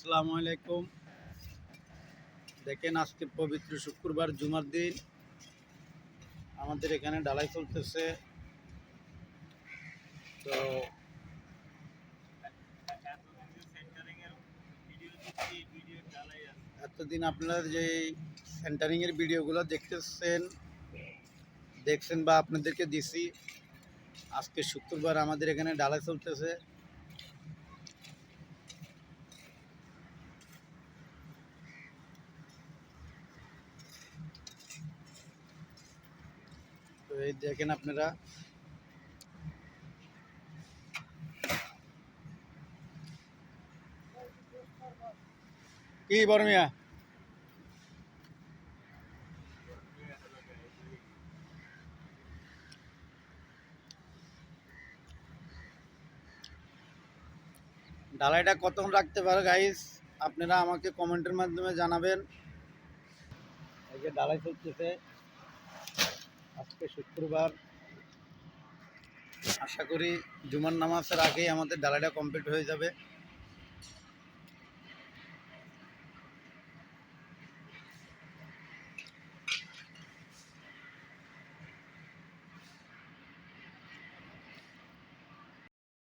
আসসালামু আলাইকুম। দেখেন, আজকে পবিত্র শুক্রবার, জুমার দিন। আমাদের এখানে ডালাই চলতেছে। তো এতদিন আপনারা যে সেন্টারিংয়ের ভিডিওগুলো দেখতেছেন, দেখছেন বা আপনাদেরকে দিছি, আজকে শুক্রবার আমাদের এখানে ডালাই চলতেছে। এই দেখেন আপনারা। কি বড় মিয়া? ডালাইটা কতক্ষণ রাখতে পারে গাইস আপনারা আমাকে কমেন্টের মাধ্যমে জানাবেন। এই যে ডালাই চলতেছে। আজকে শুক্রবার। আশা করি জুমার নামাজের আগেই আমাদের ডালাটা কমপ্লিট হয়ে যাবে।